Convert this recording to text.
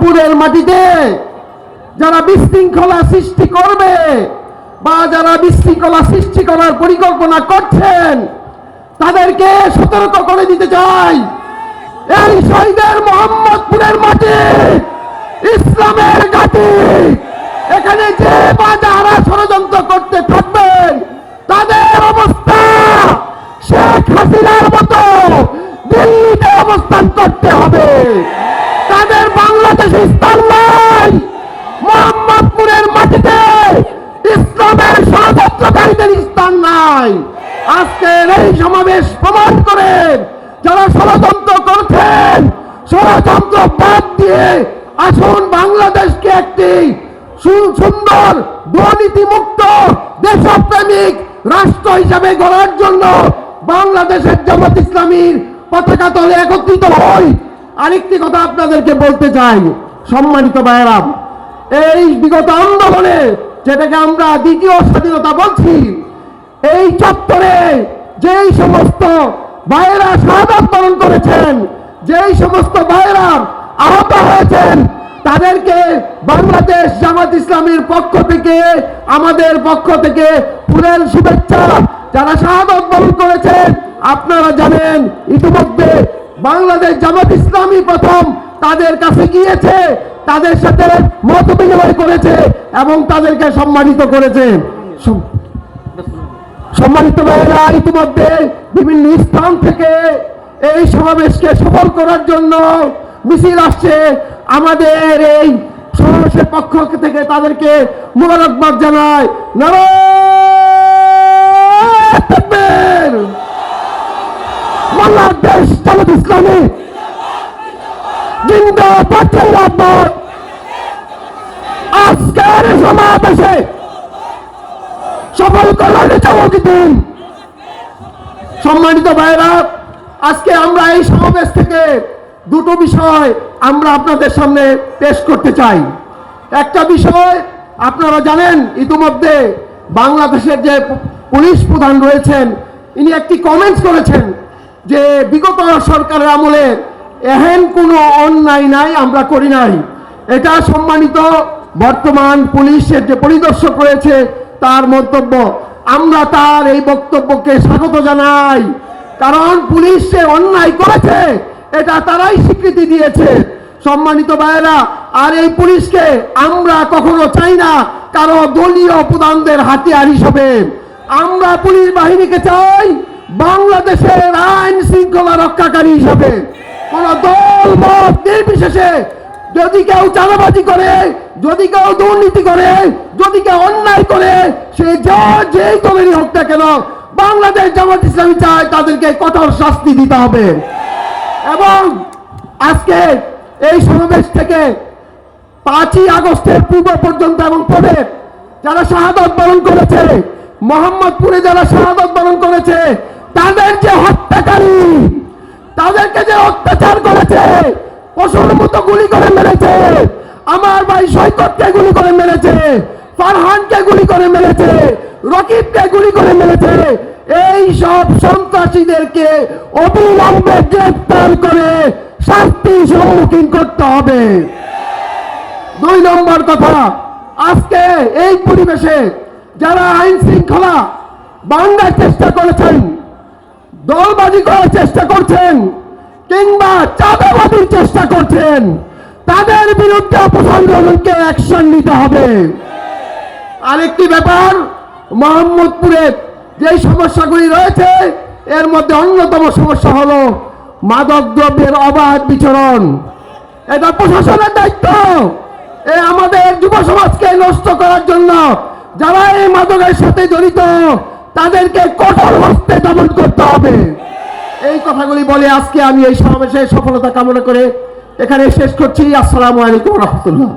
মোহাম্মদপুরের মাটিতে যারা বিশৃঙ্খলা সৃষ্টি করবে বা যারা বিশৃঙ্খলা সৃষ্টি করার পরিকল্পনা করছেন, তাদেরকে সতর্ক করে দিতে চাই। এই শহীদের মোহাম্মদপুরের মাটি ইসলামের ঘাটি এখানে যে বা যারা ষড়যন্ত্র করতে থাকবেন তাদের অবস্থা শেখ হাসিনার মতো দিল্লিতে অবস্থান করতে হবে তাদের বাংলাদেশে স্থান নাই মোহাম্মদপুরের মাটিতে ইসলামের ষড়যন্ত্রকারীদের স্থান নাই আজকের এই সমাবেশ প্রমাণ করেন, যারা ষড়যন্ত্র করছেন, ষড়যন্ত্র বাদ দিয়ে আসুন বাংলাদেশকে একটি সুন্দর দুর্নীতি মুক্ত দেশপ্রেমিক রাষ্ট্র হিসাবে গড়ার জন্য বাংলাদেশের জামাত ইসলামীর পতাকা তলে একত্রিত হই। আরেকটি কথা আপনাদেরকে বলতে চাই, সম্মানিত ভাইয়েরাম, এই বিগত আন্দোলনে যেটাকে আমরা দ্বিতীয় স্বাধীনতা বলছি এই চত্বরে যেই সমস্ত ভাইয়েরা শাহাদাত বরণ করেছেন, যেই সমস্ত ভাইয়েরা আহত হয়েছেন, তাদেরকে বাংলাদেশ জামাত ইসলামীর পক্ষ থেকে, আমাদের পক্ষ থেকে ফুলের শুভেচ্ছা। যারা শাহাদত বরণ করেছেন, আপনারা জানেন, ইতিমধ্যে বাংলাদেশ জামাত ইসলামী প্রথম তাদের কাছে গিয়েছে, তাদের সাথে মত বিনিময় করেছে এবং তাদেরকে সম্মানিত করেছে। সম্মানিত ভাইয়েরা, ইতিমধ্যে বিভিন্ন স্থান থেকে এই সমাবেশকে সফল করার জন্য মিছিল আসছে। আমাদের এই সমাবেশের পক্ষ থেকে তাদেরকে মোবারকবাদ জানায়! বাংলাদেশ জামাত ইসলামী। জিন্দাবাদ। আজকের সমাবেশে সফল করার দিন সম্মানিত ভাইরা আজকে আমরা এই সমাবেশ থেকে দুটো বিষয় আমরা আপনাদের সামনে পেশ করতে চাই। একটা বিষয়, আপনারা জানেন, ইতিমধ্যে বাংলাদেশের যে পুলিশ প্রধান রয়েছেন, ইনি একটি কমেন্টস করেছেন যে বিগত সরকারের আমলে এহেন কোনো অন্যায় নাই, আমরা করি নাই। এটা সম্মানিত বর্তমান পুলিশের যে পরিদর্শক রয়েছে তার মন্তব্য। আমরা তার এই বক্তব্যকে স্বাগত জানাই। কারণ পুলিশ সে অন্যায় করেছে, এটা তারাই স্বীকৃতি দিয়েছে। সম্মানিত ভাইয়েরা, আর এই পুলিশকে আমরা কখনো চাই না কারও দলীয় প্রধানদের হাতিয়ার হিসেবে। আমরা পুলিশ বাহিনীকে চাই বাংলাদেশের আইন শৃঙ্খলা রক্ষাকারী হিসাবে। কোন দল মত নির্বিশেষে যদি কেউ চাঁদাবাজি করে যদি কেউ দুর্নীতি করে, যদি কেউ অন্যায় করে, সে যা যেই দলেরই হোক না কেন, বাংলাদেশ জামাত ইসলামী চায় তাদেরকে কঠোর শাস্তি দিতে হবে। এবং আজকে এই সমাবেশ থেকে পাঁচই আগস্টের পূর্ব পর্যন্ত এবং পরে যারা শাহাদত বরণ করেছে, মোহাম্মদপুরে যারা শাহাদত বরণ করেছে, তাদের যে হত্যাকারী, তাদেরকে যে অত্যাচার করেছে, পশুর মতো গুলি করে মেরেছে আমার ভাই সৈকতকে গুলি করে মেরেছে, ফারহানকে গুলি করে মেরেছে, রকিবকে গুলি করে মেরেছে। এই সব সন্ত্রাসীদেরকে অবিলম্বে গ্রেফতার করে শাস্তি সম্মুখীন করতে হবে। দুই নম্বর কথা, আজকে এই পরিবেশে যারা আইন শৃঙ্খলা বাংলার চেষ্টা করেছেন, দলবাজি করার চেষ্টা করছেন, কিংবা চাঁদাবাজির চেষ্টা করছেন তাদের বিরুদ্ধে প্রশাসনকে অ্যাকশন নিতে হবে। আরেকটি ব্যাপার মোহাম্মদপুরের যে সমস্যাগুলি রয়েছে, এর মধ্যে অন্যতম সমস্যা হলো মাদক দ্রব্যের অবাধ বিচরণ। এটা প্রশাসনের দায়িত্ব। এ আমাদের যুব সমাজকে নষ্ট করার জন্য যারা এই মাদকের সাথে জড়িত, তাদেরকে কঠোর হস্তে দমন করতে হবে। এই কথাগুলি বলে আজকে আমি এই সমাবেশের সফলতা কামনা করে এখানে শেষ করছি। আসসালামু আলাইকুম রহমতুল্লাহ।